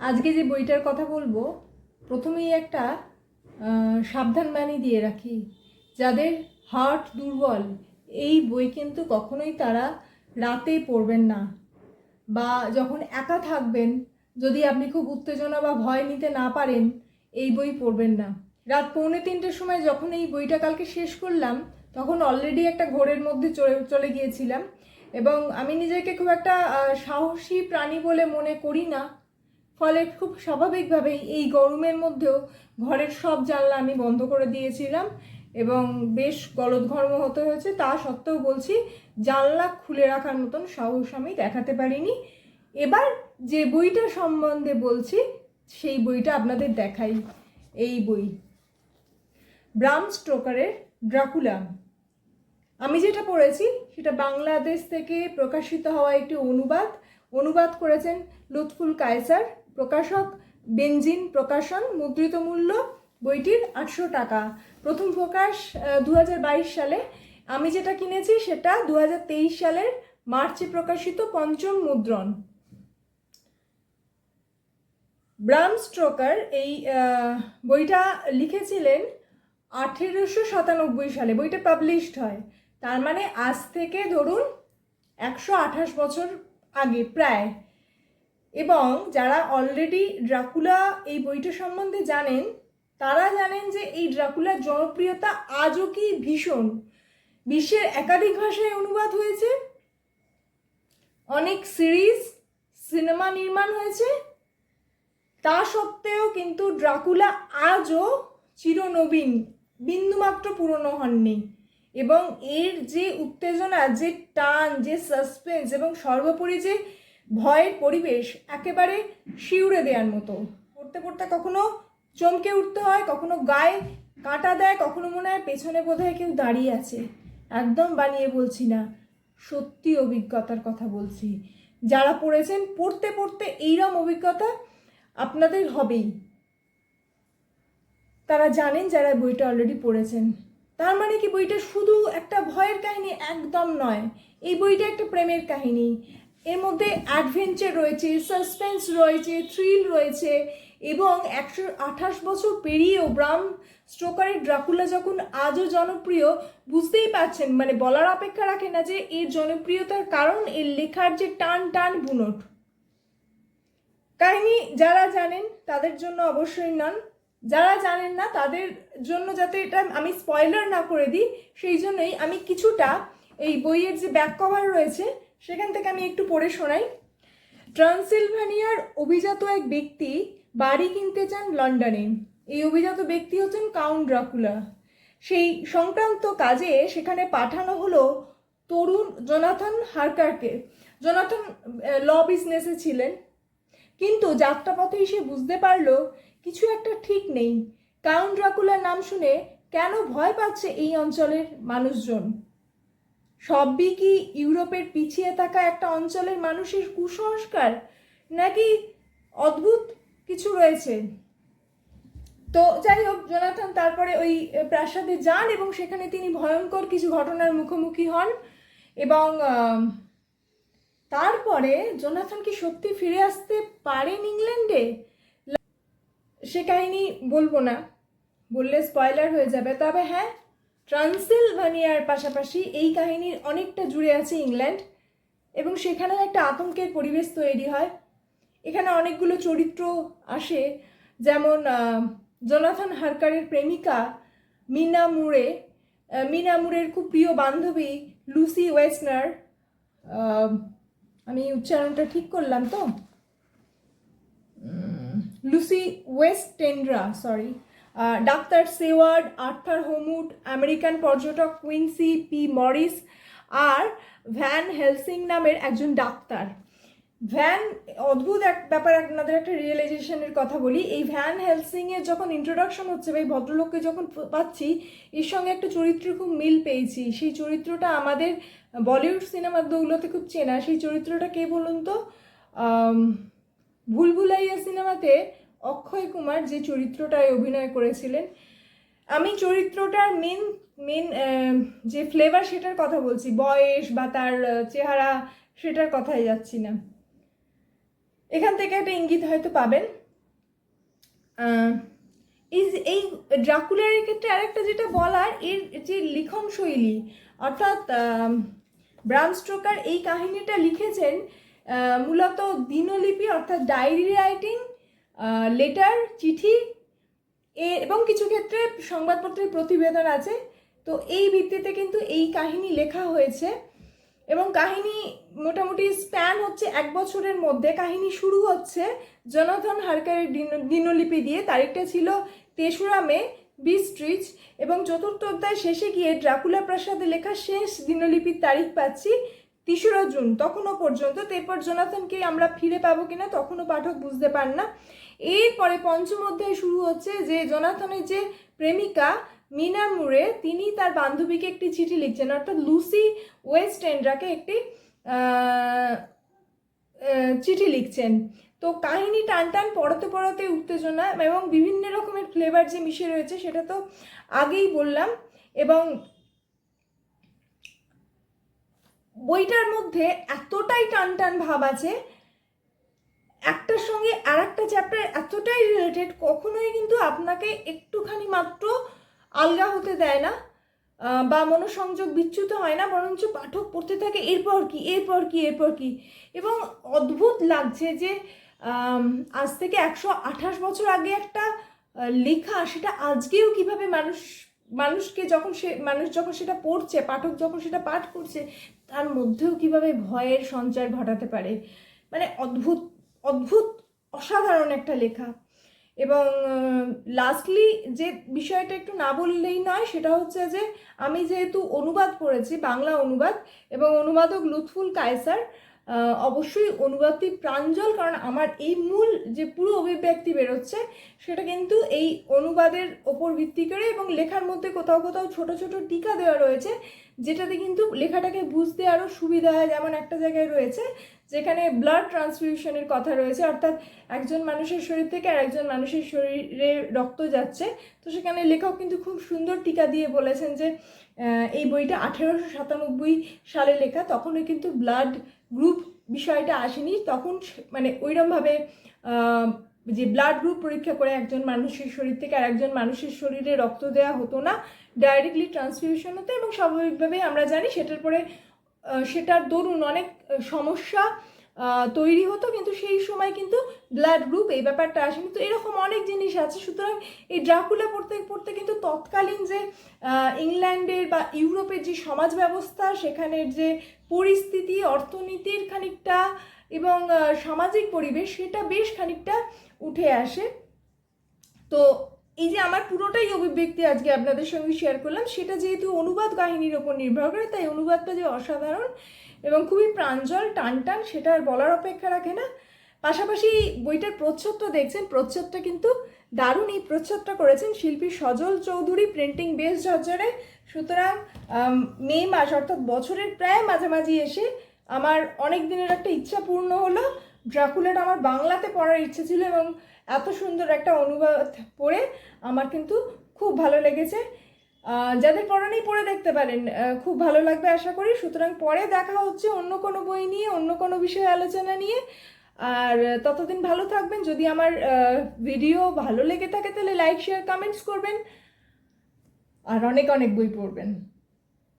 আজকে যে বইটার কথা বলব প্রথমেই একটা আহ, সাবধানবাণী দিয়ে রাখি। যাদের হার্ট দুর্বল এই বই কিন্তু কখনোই তারা রাতে পড়বেন না। বা যখন একা থাকবেন যদি আপনি খুব উত্তেজনা বা ভয় নিতে না পারেন এই বই পড়বেন না। রাত পৌনে তিনটের সময় যখন এই বইটা কালকে শেষ করলাম তখন অলরেডি একটা ঘোরের মধ্যে চলে চলে গিয়েছিলাম। এবং আমি নিজেকে খুব একটা সাহসী প্রাণী বলে মনে করি না। ফলে খুব স্বাভাবিকভাবেই এই গরমের মধ্যেও ঘরের সব জানলা আমি বন্ধ করে দিয়েছিলাম এবং বেশ গলদঘর্ম হতে হয়েছে। তা সত্ত্বেও বলছি, জানলা খুলে রাখার মতন সাহস আমি দেখাতে পারিনি। এবার যে বইটা সম্বন্ধে বলছি, সেই বইটা আপনাদের দেখাই। এই বই। ব্রাম স্টোকারের ড্রাকুলা আমি যেটা পড়েছি, সেটা বাংলাদেশ থেকে প্রকাশিত হওয়া একটি অনুবাদ। অনুবাদ করেছেন লুৎফুল কায়সার। প্রকাশক বেঞ্জিন প্রকাশন, মুদ্রিত মূল্য বইটির আটশো টাকা। প্রথম প্রকাশ দু হাজার বাইশ সালে। আমি যেটা কিনেছি সেটা দু হাজার তেইশ সালের মার্চে প্রকাশিত পঞ্চম মুদ্রণ। ব্রাম স্ট্রোকার এই বইটা লিখেছিলেন আঠেরোশো সাতানব্বই সালে। বইটা পাবলিশড হয়। তার মানে আজ থেকে ধরুন একশো আঠাশ বছর আগে, প্রায়। এবং যারা অলরেডি ড্রাকুলা এই বইটা সম্বন্ধে জানেন, তারা জানেন যে এই ড্রাকুলার জনপ্রিয়তা আজও কি ভীষণ। বিশ্বের একাধিক ভাষায় অনুবাদ হয়েছে। অনেক সিরিজ সিনেমা নির্মাণ হয়েছে। তা সত্ত্বেও কিন্তু ড্রাকুলা আজও চিরনবীন, বিন্দুমাত্র পুরনো হননি। এবং এর যে উত্তেজনা, যে টান, যে সাসপেন্স এবং সর্বোপরি যে ভয়ের পরিবেশ একেবারে শিউরে দেওয়ার মতো। পড়তে পড়তে কখনো চমকে উঠতে হয়, কখনো গায়ে কাঁটা দেয়, কখনো মনে হয় পেছনে বোধহয় কেউ দাঁড়িয়ে আছে। একদম বানিয়ে বলছি না, সত্যি অভিজ্ঞতার কথা বলছি। যারা পড়েছেন, পড়তে পড়তে এইরকম অভিজ্ঞতা আপনাদের হবেই। তারা জানেন যারা বইটা অলরেডি পড়েছেন। তার মানে কি, বইটা শুধু একটা ভয়ের কাহিনী? একদম নয়। এই বইটা একটা প্রেমের কাহিনী। এর মধ্যে অ্যাডভেঞ্চার রয়েছে সাসপেন্স রয়েছে থ্রিল রয়েছে এবং একশো আঠাশ বছর পেরিয়েও ব্রাম স্টোকারের ড্রাকুলা যখন আজও জনপ্রিয়, বুঝতেই পারছেন মানে বলার অপেক্ষা রাখে না যে এর জনপ্রিয়তার কারণ, এর লেখার যে টান টান বুনট। কাহিনী যারা জানেন তাদের জন্য অবশ্যই নন। যারা জানেন না তাদের জন্য যাতে এটা আমি স্পয়লার না করে দিই, সেই জন্যই আমি কিছুটা এই বইয়ের যে ব্যাক কভার রয়েছে সেখান থেকে আমি একটু পড়ে শোনাই। ট্রান্সিলভানিয়ার অভিজাত এক ব্যক্তি বাড়ি কিনতে চান লন্ডনে। এই অভিজাত ব্যক্তি হচ্ছেন কাউন্ট ড্রাকুলা। সেই সংক্রান্ত কাজে সেখানে পাঠানো হলো তরুণ জোনাথন হারকারকে। জোনাথন ল বিজনেসে ছিলেন। কিন্তু যাত্রাপথেই সে বুঝতে পারল কিছু একটা ঠিক নেই। কাউন্ট ড্রাকুলার নাম শুনে কেন ভয় পাচ্ছে এই অঞ্চলের মানুষজন? সবই কি ইউরোপের পিছিয়ে থাকা একটা অঞ্চলের মানুষের কুসংস্কার? নাকি অদ্ভুত কিছু রয়েছে? তো যাই হোক, জোনাথন, তারপরে ওই প্রাসাদে যান এবং সেখানে তিনি ভয়ঙ্কর কিছু ঘটনার মুখোমুখি হন এবং তারপরে জোনাথন কি সত্যি ফিরে আসতে পারেন ইংল্যান্ডে? সে কাহিনী বলব না, বললে স্পয়লার হয়ে যাবে। তবে হ্যাঁ ট্রান্সিলভানিয়ার পাশাপাশি এই কাহিনীর অনেকটা জুড়ে আছে ইংল্যান্ড এবং সেখানেও একটা আতঙ্কের পরিবেশ তৈরি হয়। এখানে অনেকগুলো চরিত্র আসে যেমন জোনাথন হারকারের প্রেমিকা মিনা মুরে মিনা মুরের খুব প্রিয় বান্ধবী লুসি ওয়েসনার। আহ, আমি উচ্চারণটা ঠিক করলাম তো? Lucy Westenra sorry doctor Seward, Arthur Holmwood American পর্যটক কুইন্সি পি মরিস আর ভ্যান হেলসিং নামের একজন ডাক্তার। ভ্যান, অদ্ভুত এক ব্যাপার, আপনাদের একটা রিয়েলাইজেশনের কথা বলি। এই ভ্যান হেলসিং এর যখন ইন্ট্রোডাকশন হচ্ছে, বা এই ভদ্রলোককে যখন পাচ্ছি, এর সঙ্গে একটা চরিত্রের খুব মিল পেয়েছি। সেই চরিত্রটা আমাদের বলিউড সিনেমার দৌলতে খুব চেনা। সেই চরিত্রটা কে বলুন তো? ভুলভুলাইয়া সিনেমাতে অক্ষয় কুমার যে চরিত্রটায় অভিনয় করেছিলেন। আমি চরিত্রটার মেন মেন যে ফ্লেভার সেটার কথা বলছি, বয়স বা তার চেহারা সেটার কথাই যাচ্ছি না। এখান থেকে একটা ইঙ্গিত হয়তো পাবেন। এই এই ড্রাকুলার ক্ষেত্রে আরেকটা যেটা বলার, এর যে লিখন শৈলী, অর্থাৎ ব্রাম স্ট্রোকার এই কাহিনীটা লিখেছেন মূলত দিনলিপি অর্থাৎ ডায়েরি রাইটিং লেটার চিঠি এবং কিছু ক্ষেত্রে সংবাদপত্রের প্রতিবেদন আছে। তো এই ভিত্তিতে কিন্তু এই কাহিনী লেখা হয়েছে এবং কাহিনী মোটামুটি স্প্যান হচ্ছে এক বছরের মধ্যে। কাহিনী শুরু হচ্ছে জনাথন হারকারের দিন- দিনলিপি দিয়ে। তারিখটা ছিল তেসরা মে বিস্ট্রিচ এবং চতুর্থ অধ্যায় শেষে গিয়ে ড্রাকুলা প্রাসাদে লেখা শেষ দিনলিপির তারিখ পাচ্ছি তেসরা জুন। তখনও পর্যন্ত। তো এরপর জোনাথনকে আমরা ফিরে পাবো কিনা তখনও পাঠক বুঝতে পার না এরপরে পঞ্চম অধ্যায় শুরু হচ্ছে যে জোনাথনের যে প্রেমিকা মিনা মুরে তিনি তার বান্ধবীকে একটি চিঠি লিখছেন, অর্থাৎ লুসি ওয়েস্ট এন্ড্রাকে একটি চিঠি লিখছেন। তো কাহিনী টান টান, পড়াতে পড়াতে উত্তেজনা এবং বিভিন্ন রকমের ফ্লেভার যে মিশে রয়েছে সেটা তো আগেই বললাম এবং বইটার মধ্যে এতটাই টান টান ভাব আছে একটার সঙ্গে আর একটা চ্যাপ্টার এতটাই রিলেটেড কখনোই কিন্তু আপনাকে একটুখানি মাত্র আলগা হতে দেয় না বা মনোসংযোগ বিচ্যুত হয় না, বরঞ্চ পাঠক পড়তে থাকে, এরপর কি এরপর কি এরপর কি। এবং অদ্ভুত লাগছে যে আজ থেকে একশো আঠাশ বছর আগে একটা লেখা, সেটা আজকেও কীভাবে মানুষ, মানুষকে যখন সে, মানুষ যখন সেটা পড়ছে, পাঠক যখন সেটা পাঠ করছে, তার মধ্যেও কীভাবে ভয়ের সঞ্চার ঘটাতে পারে। মানে অদ্ভুত অদ্ভুত, অসাধারণ একটা লেখা। এবং লাস্টলি যে বিষয়টা একটু না বললেই নয়, সেটা হচ্ছে যে, আমি যেহেতু অনুবাদ পড়েছি, বাংলা অনুবাদ, এবং অনুবাদক লুৎফুল কায়সার অবশ্যই অনুবাদটি প্রাঞ্জল, কারণ আমার এই মূল যে পুরো অভিব্যক্তি বেরোচ্ছে, সেটা কিন্তু এই অনুবাদের ওপর ভিত্তি করে এবং লেখার মধ্যে কোথাও কোথাও ছোট ছোট টিকা দেওয়া রয়েছে, যেটাতে কিন্তু লেখাটাকে বুঝতে আরও সুবিধা হয়, যেমন একটা জায়গায় রয়েছে, যেখানে ব্লাড ট্রান্সফিউশনের কথা রয়েছে, অর্থাৎ একজন মানুষের শরীর থেকে আর একজন মানুষের শরীরে রক্ত যাচ্ছে। তো সেখানে লেখক কিন্তু খুব সুন্দর টিকা দিয়ে বলেছেন যে এই বইটা আঠেরোশো সাতানব্বই সালে লেখা তখনও কিন্তু ব্লাড গ্রুপ বিষয়টা আসেনি, তখন মানে ওইরমভাবে যে ব্লাড গ্রুপ পরীক্ষা করে একজন মানুষের শরীর থেকে আর একজন মানুষের শরীরে রক্ত দেওয়া হতো না ডাইরেক্টলি ট্রান্সফিউশন হতো এবং স্বাভাবিকভাবেই আমরা জানি সেটার পরে সেটার দরুন অনেক সমস্যা তৈরি হতো, কিন্তু সেই সময় কিন্তু ব্লাড গ্রুপ এই ব্যাপারটা আসেনি। তো এরকম অনেক জিনিস আছে। সুতরাং এই ড্রাকুলা পড়তে পড়তে কিন্তু তৎকালীন যে ইংল্যান্ডের বা ইউরোপের যে সমাজ ব্যবস্থা, সেখানের যে পরিস্থিতি, অর্থনীতির খানিকটা এবং সামাজিক পরিবেশ, সেটা বেশ খানিকটা উঠে আসে। তো এই যে আমার পুরোটাই অভিব্যক্তি আজকে আপনাদের সঙ্গে শেয়ার করলাম, সেটা যেহেতু অনুবাদ কাহিনীর ওপর নির্ভর করে, তাই অনুবাদটা যে অসাধারণ এবং খুবই প্রাঞ্জল টান টান সেটা আর বলার অপেক্ষা রাখে না। পাশাপাশি বইটার প্রচ্ছদটা দেখছেন, প্রচ্ছদটা কিন্তু দারুণ এই প্রচ্ছদটা করেছেন শিল্পী সজল চৌধুরী প্রিন্টিং বেস ঝরঝরে। সুতরাং মে মাস, অর্থাৎ বছরের প্রায় মাঝামাঝি এসে আমার অনেক দিনের একটা ইচ্ছা পূর্ণ হলো। ড্রাকুলাটা আমার বাংলাতে পড়ার ইচ্ছে ছিল এবং এত সুন্দর একটা অনুবাদ পড়ে আমার কিন্তু খুব ভালো লেগেছে। যাদের পড়া নেই পড়ে দেখতে পারেন খুব ভালো লাগবে আশা করি। সুতরাং পরে দেখা হচ্ছে অন্য কোনো বই নিয়ে, অন্য কোনো বিষয়ে আলোচনা নিয়ে। আর ততদিন ভালো থাকবেন। যদি আমার ভিডিও ভালো লেগে থাকে তাহলে লাইক, শেয়ার, কমেন্টস করবেন। আর অনেক অনেক বই পড়বেন।